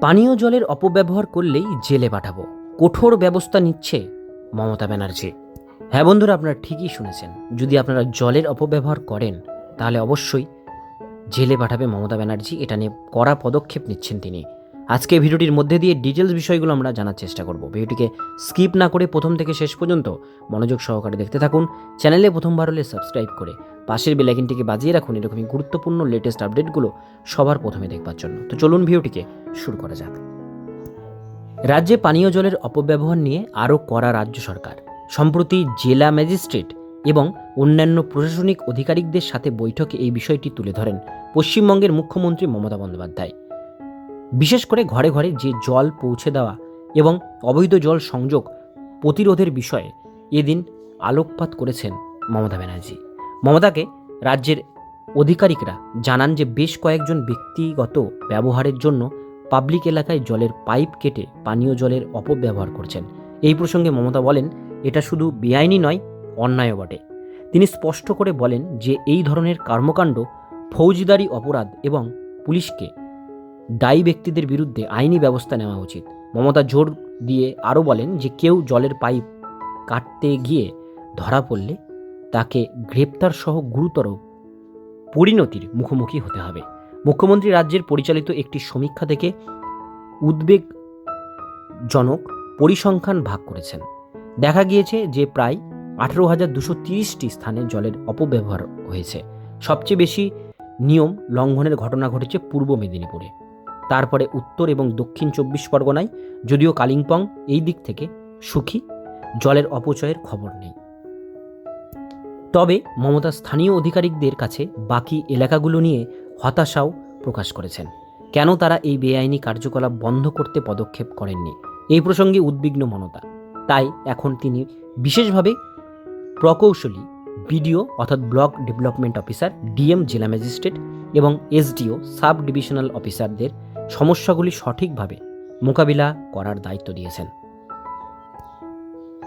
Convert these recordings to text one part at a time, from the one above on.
পানীয় জলের অপব্যবহার করলেই জেলে পাঠাবো। কঠোর ব্যবস্থা নিচ্ছে মমতা ব্যানার্জি। হ্যাঁ বন্ধুরা, আপনারা ঠিকই শুনেছেন। যদি আপনারা জলের অপব্যবহার করেন, তাহলে অবশ্যই জেলে পাঠাবে মমতা ব্যানার্জি। এটা নিয়ে কড়া পদক্ষেপ নিচ্ছেন তিনি। আজকে ভিডিওটির মধ্যে দিয়ে ডিটেলস বিষয়গুলো আমরা জানার চেষ্টা করব। ভিডিওটিকে স্কিপ না করে প্রথম থেকে শেষ পর্যন্ত মনোযোগ সহকারে দেখতে থাকুন। চ্যানেলে প্রথমবার হলে সাবস্ক্রাইব করে পাশের বেলাইকিনটিকে বাজিয়ে রাখুন। এরকমই গুরুত্বপূর্ণ লেটেস্ট আপডেটগুলো সবার প্রথমে দেখবার জন্য। তো চলুন ভিডিওটিকে শুরু করা যাক। রাজ্যে পানীয় জলের অপব্যবহার নিয়ে আরও কড়া রাজ্য সরকার। সম্প্রতি জেলা ম্যাজিস্ট্রেট এবং অন্যান্য প্রশাসনিক আধিকারিকদের সাথে বৈঠকে এই বিষয়টি তুলে ধরেন পশ্চিমবঙ্গের মুখ্যমন্ত্রী মমতা বন্দ্যোপাধ্যায়। বিশেষ করে ঘরে ঘরে যে জল পৌঁছে দেওয়া এবং অবৈধ জল সংযোগ প্রতিরোধের বিষয়ে এদিন আলোকপাত করেছেন মমতা ব্যানার্জি। মমতাকে রাজ্যের আধিকারিকরা জানান যে বেশ কয়েকজন ব্যক্তিগত ব্যবহারের জন্য পাবলিক এলাকায় জলের পাইপ কেটে পানীয় জলের অপব্যবহার করছেন। এই প্রসঙ্গে মমতা বলেন, এটা শুধু বেআইনি নয় অন্যায় বটে। তিনি স্পষ্ট করে বলেন যে এই ধরনের কর্মকাণ্ড ফৌজদারি অপরাধ এবং পুলিশকে দায়ী ব্যক্তিদের বিরুদ্ধে আইনি ব্যবস্থা নেওয়া উচিত। মমতা জোর দিয়ে আরও বলেন যে কেউ জলের পাইপ কাটতে গিয়ে ধরা পড়লে তাকে গ্রেপ্তার সহ গুরুতর পরিণতির মুখোমুখি হতে হবে। মুখ্যমন্ত্রী রাজ্যের পরিচালিত একটি সমীক্ষা থেকে উদ্বেগজনক পরিসংখ্যান ভাগ করেছেন। দেখা গিয়েছে যে প্রায় আঠেরো হাজার দুশো তিরিশটি স্থানে জলের অপব্যবহার হয়েছে। সবচেয়ে বেশি নিয়ম লঙ্ঘনের ঘটনা ঘটেছে পূর্ব মেদিনীপুরে। তারপরে উত্তর এবং দক্ষিণ চব্বিশ পরগনায়, যদিও কালিম্পং এই দিক থেকে সুখী, জলের অপচয়ের খবর নেই। তবে মমতা স্থানীয় অধিকারিকদের কাছে বাকি এলাকাগুলো নিয়ে হতাশাও প্রকাশ করেছেন। কেন তারা এই বেআইনি কার্যকলাপ বন্ধ করতে পদক্ষেপ করেননি? এই প্রসঙ্গে উদ্বিগ্ন মমতা। তাই এখন তিনি বিশেষভাবে প্রকৌশলী, বিডিও অর্থাৎ ব্লক ডেভেলপমেন্ট অফিসার, ডিএম, জেলা ম্যাজিস্ট্রেট এবং এসডিও, সাব ডিভিশনাল অফিসারদের সমস্যাগুলি সঠিকভাবে মোকাবিলা করার দায়িত্ব দিয়েছেন।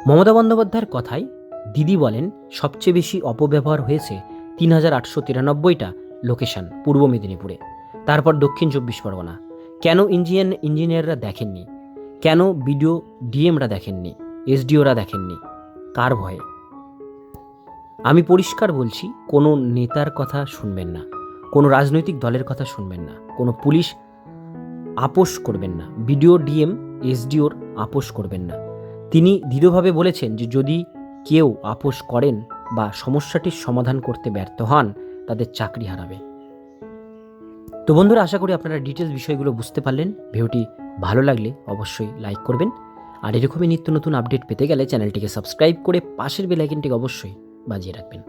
মমতা বন্দ্যোপাধ্যায়ের কথায় দিদি বলেন, সবচেয়ে বেশি অপব্যবহার হয়েছে তিন হাজার আটশো তিরানব্বইটা লোকেশন, পূর্ব মেদিনীপুরে। তারপর দক্ষিণ চব্বিশ পরগনা। কেন ইঞ্জিনিয়ার ইঞ্জিনিয়াররা দেখেননি? কেন বিডিও, ডিএমরা দেখেননি? এসডিওরা দেখেননি? কার ভয়ে? আমি পরিষ্কার বলছি, কোনো নেতার কথা শুনবেন না, কোনো রাজনৈতিক দলের কথা শুনবেন না, কোনো পুলিশ আপোষ করবেন না, বিডিও, ডিএম, এসডিওর আপোষ করবেন না। তিনি দৃঢ়ভাবে বলেছেন যে যদি কেউ আপোষ করেন বা সমস্যাটির সমাধান করতে ব্যর্থ হন, তাদের চাকরি হারাবে। তো বন্ধুরা, আশা করি আপনারা ডিটেলস বিষয়গুলো বুঝতে পারলেন। ভিডিওটি ভালো লাগলে অবশ্যই লাইক করবেন। আর এরকমই নিত্য নতুন আপডেট পেতে গেলে চ্যানেলটিকে সাবস্ক্রাইব করে পাশের বেলাইকনটিকে অবশ্যই বাজিয়ে রাখবেন।